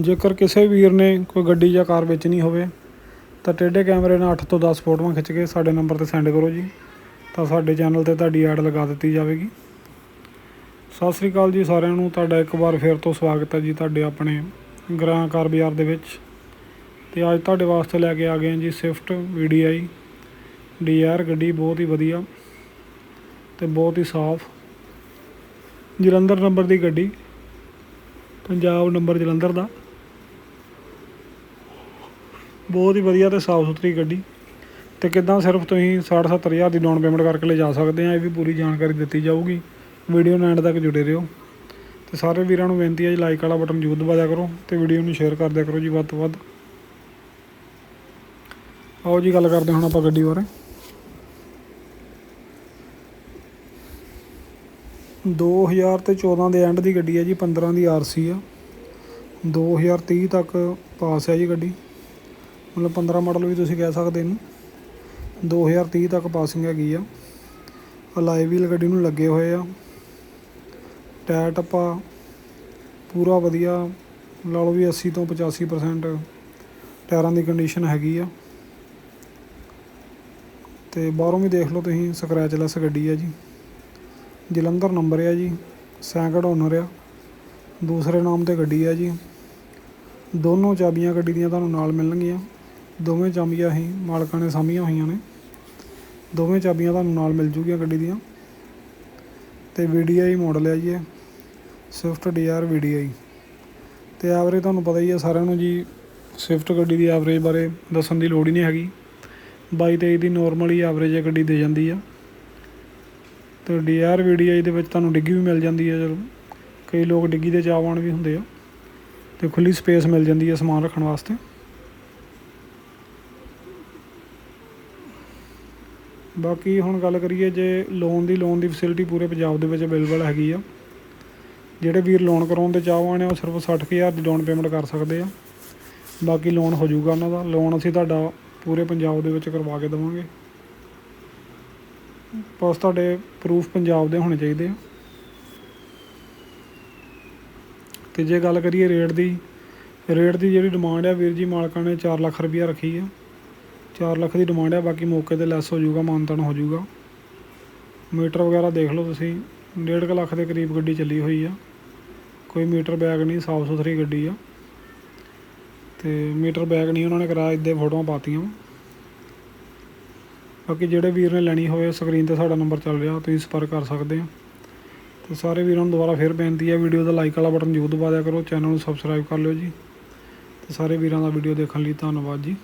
ਜੇਕਰ ਕਿਸੇ ਵੀਰ ਨੇ ਕੋਈ ਗੱਡੀ ਜਾਂ ਕਾਰ ਵੇਚਣੀ ਹੋਵੇ, ਤਾਂ ਟੇਢੇ ਕੈਮਰੇ ਨਾਲ 8 ਤੋਂ 10 ਫੋਟੋਆਂ ਖਿੱਚ ਕੇ ਸਾਡੇ ਨੰਬਰ ਤੇ ਸੈਂਡ ਕਰੋ ਜੀ। ਤਾਂ ਸਾਡੇ ਚੈਨਲ ਤੇ ਤੁਹਾਡੀ ਐਡ ਲਗਾ ਦਿੱਤੀ ਜਾਵੇਗੀ। ਸਤਿ ਸ੍ਰੀ ਅਕਾਲ ਜੀ ਸਾਰਿਆਂ ਨੂੰ। ਤੁਹਾਡਾ ਇੱਕ ਵਾਰ ਫੇਰ ਤੋਂ ਸਵਾਗਤ ਹੈ ਜੀ ਤੁਹਾਡੇ ਆਪਣੇ ਗ੍ਰਾਂ ਕਾਰ ਬਾਜ਼ਾਰ ਦੇ ਵਿੱਚ। ਤੇ ਅੱਜ ਤੁਹਾਡੇ ਵਾਸਤੇ ਲੈ ਕੇ ਆ ਗਏ ਹਾਂ ਜੀ ਸਵਿਫਟ VDI ਡੀਆਰ ਗੱਡੀ ਬਹੁਤ ਹੀ ਵਧੀਆ ਤੇ ਬਹੁਤ ਹੀ ਸਾਫ਼। ਜਲੰਧਰ ਨੰਬਰ ਦੀ ਗੱਡੀ। ਪੰਜਾਬ ਨੰਬਰ ਜਲੰਧਰ ਦਾ। ਬਹੁਤ ਹੀ ਵਧੀਆ ਤੇ ਸਾਫ਼ ਸੁਥਰੀ ਗੱਡੀ। ਤੇ ਕਿੱਦਾਂ ਸਿਰਫ ਤੁਸੀਂ 60 ਹਜ਼ਾਰ ਦੀ ਡਾਊਨ ਪੇਮੈਂਟ ਕਰਕੇ ਲੈ ਜਾ ਸਕਦੇ ਆ, ਇਹ ਵੀ ਪੂਰੀ ਜਾਣਕਾਰੀ ਦਿੱਤੀ ਜਾਊਗੀ। ਵੀਡੀਓ ਨੂੰ ਐਂਡ ਤੱਕ ਜੁੜੇ ਰਹੋ। ਤੇ ਸਾਰੇ ਵੀਰਾਂ ਨੂੰ ਬੇਨਤੀ ਹੈ ਜੀ ਲਾਈਕ ਵਾਲਾ ਬਟਨ ਜ਼ਰੂਰ ਦਬਾ ਦਿਆ ਕਰੋ ਤੇ ਵੀਡੀਓ ਨੂੰ ਸ਼ੇਅਰ ਕਰ ਦਿਆ ਕਰੋ ਜੀ ਵੱਧ ਤੋਂ ਵੱਧ। ਆਓ ਜੀ, ਗੱਲ ਕਰਦੇ ਹੁਣ ਆਪਾਂ ਗੱਡੀ ਬਾਰੇ। 2000 ਤੇ 14 ਦੇ ਐਂਡ ਦੀ ਗੱਡੀ ਹੈ ਜੀ 15 ਦੀ ਆਰਸੀ ਆ। 2030 ਤੱਕ ਪਾਸ ਹੈ ਜੀ ਗੱਡੀ। ਮਤਲਬ 15 ਮਾਡਲ ਵੀ ਤੁਸੀਂ ਕਹਿ ਸਕਦੇ ਇਹਨੂੰ। 2030 ਤੱਕ ਪਾਸਿੰਗ ਹੈਗੀ ਆ। ਅਲਾਈ ਵੀਲ ਗੱਡੀ ਨੂੰ ਲੱਗੇ ਹੋਏ ਆ। ਟਾਇਰ ਟੱਪਾ ਪੂਰਾ ਵਧੀਆ। ਲਾ ਲਓ ਵੀ 80 ਤੋਂ 85% ਟਾਇਰਾਂ ਦੀ ਕੰਡੀਸ਼ਨ ਹੈਗੀ ਆ। ਤੇ ਬਾਹਰੋਂ ਵੀ ਦੇਖ ਲਓ ਤੁਸੀਂ ਸਕ੍ਰੈਚ ਗੱਡੀ ਆ ਜੀ। ਜਲੰਧਰ ਨੰਬਰ ਆ ਜੀ, ਸੈਂਕੜ ਓਨਰ ਆ। ਦੂਸਰੇ ਨਾਮ ਤੇ ਗੱਡੀ ਆ ਜੀ। ਦੋਨੋਂ ਚਾਬੀਆਂ ਗੱਡੀ ਦੀਆਂ ਤੁਹਾਨੂੰ ਨਾਲ ਮਿਲਣਗੀਆਂ। ਦੋਵੇਂ ਚਾਬੀਆਂ ਹੀ ਮਾਲਕਾਂ ਨੇ ਸਾਂਭੀਆਂ ਹੋਈਆਂ ਨੇ। ਦੋਵੇਂ ਚਾਬੀਆਂ ਤੁਹਾਨੂੰ ਨਾਲ ਮਿਲ ਜੂਗੀਆਂ ਗੱਡੀ ਦੀਆਂ। ਤੇ VDI ਮਾਡਲ ਹੈ ਜੀ ਇਹ। ਸਵਿਫਟ ਡੀਆਰ VDI ਤੇ ਐਵਰੇਜ ਤੁਹਾਨੂੰ ਪਤਾ ਹੀ ਹੈ ਸਾਰਿਆਂ ਨੂੰ ਜੀ ਸਵਿਫਟ ਗੱਡੀ ਦੀ ਐਵਰੇਜ ਬਾਰੇ ਦੱਸਣ ਦੀ ਲੋੜ ਹੀ ਨਹੀਂ ਹੈਗੀ। 22 23 ਦੀ ਨੋਰਮਲ ਹੀ ਐਵਰੇਜ ਇਹ ਗੱਡੀ ਦੇ ਜਾਂਦੀ ਆ। ਅਤੇ D R V D I ਦੇ ਵਿੱਚ ਤੁਹਾਨੂੰ ਡਿੱਗੀ ਵੀ ਮਿਲ ਜਾਂਦੀ ਹੈ ਚਲੋ ਕਈ ਲੋਕ ਡਿੱਗੀ ਦੇ ਚਾਹਵਾਨ ਵੀ ਹੁੰਦੇ ਆ। ਅਤੇ ਖੁੱਲ੍ਹੀ ਸਪੇਸ ਮਿਲ ਜਾਂਦੀ ਹੈ ਸਮਾਨ ਰੱਖਣ ਵਾਸਤੇ। ਬਾਕੀ ਹੁਣ ਗੱਲ ਕਰੀਏ ਜੇ ਲੋਨ ਦੀ ਲੋਨ ਦੀ ਫੈਸਿਲਿਟੀ ਪੂਰੇ ਪੰਜਾਬ ਦੇ ਵਿੱਚ ਅਵੇਲੇਬਲ ਹੈਗੀ ਆ। ਜਿਹੜੇ ਵੀਰ ਲੋਨ ਕਰਾਉਣ ਦੇ ਚਾਹਵਾਨ ਆ, ਉਹ ਸਿਰਫ 60000 ਦੀ ਡਾਊਨ ਪੇਮੈਂਟ ਕਰ ਸਕਦੇ ਆ। ਬਾਕੀ ਲੋਨ ਹੋ ਜਾਊਗਾ ਉਹਨਾਂ ਦਾ। ਲੋਨ ਅਸੀਂ ਤੁਹਾਡਾ ਪੂਰੇ ਪੰਜਾਬ ਦੇ ਵਿੱਚ ਕਰਵਾ ਕੇ ਦੇਵਾਂਗੇ। ਬਸ ਤੁਹਾਡੇ ਪ੍ਰੂਫ ਪੰਜਾਬ ਦੇ ਹੋਣੇ ਚਾਹੀਦੇ ਆ। ਤੇ ਜੇ ਗੱਲ ਕਰੀਏ ਰੇਟ ਦੀ ਰੇਟ ਦੀ ਜਿਹੜੀ ਡਿਮਾਂਡ ਆ ਵੀਰ ਜੀ ਮਾਲਕਾਂ ਨੇ 4 ਲੱਖ ਰੁਪਈਆ ਰੱਖੀ ਆ। 4 ਲੱਖ ਦੀ ਡਿਮਾਂਡ ਆ, ਬਾਕੀ ਮੌਕੇ ਤੇ ਲੈਸ ਹੋ ਜਾਊਗਾ, ਮਾਨਤਾਨ ਹੋ ਜਾਊਗਾ। ਮੀਟਰ ਵਗੈਰਾ ਦੇਖ ਲਓ ਤੁਸੀਂ 1.5 ਲੱਖ ਦੇ ਕਰੀਬ ਗੱਡੀ ਚੱਲੀ ਹੋਈ ਆ। ਕੋਈ ਮੀਟਰ ਬੈਗ ਨਹੀਂ, ਸਾਫ਼ ਸੁਥਰੀ ਗੱਡੀ ਆ। ਤੇ ਮੀਟਰ ਬੈਗ ਨਹੀਂ ਉਹਨਾਂ ਨੇ ਕਰਾਇਆ, ਇੱਦੇ ਫੋਟੋਆਂ ਪਾਤੀਆਂ। ਬਾਕੀ ਜਿਹੜੇ ਵੀਰ ਨੇ ਲੈਣੀ ਹੋਵੇ ਸਕਰੀਨ ਤੇ ਸਾਡਾ ਨੰਬਰ ਚੱਲ ਰਿਹਾ, ਤੁਸੀਂ ਸੰਪਰਕ ਕਰ ਸਕਦੇ ਆ ਤੇ ਸਾਰੇ ਵੀਰਾਂ ਨੂੰ ਦੁਬਾਰਾ ਫੇਰ ਬੇਨਤੀ ਹੈ, ਵੀਡੀਓ ਦਾ ਲਾਈਕ ਵਾਲਾ ਬਟਨ ਜ਼ਰੂਰ ਦਬਾ ਦਿਆ ਕਰੋ, ਚੈਨਲ ਨੂੰ ਸਬਸਕ੍ਰਾਈਬ ਕਰ ਲਿਓ ਜੀ। ਤੇ ਸਾਰੇ ਵੀਰਾਂ ਦਾ ਵੀਡੀਓ ਦੇਖਣ ਲਈ ਧੰਨਵਾਦ ਜੀ।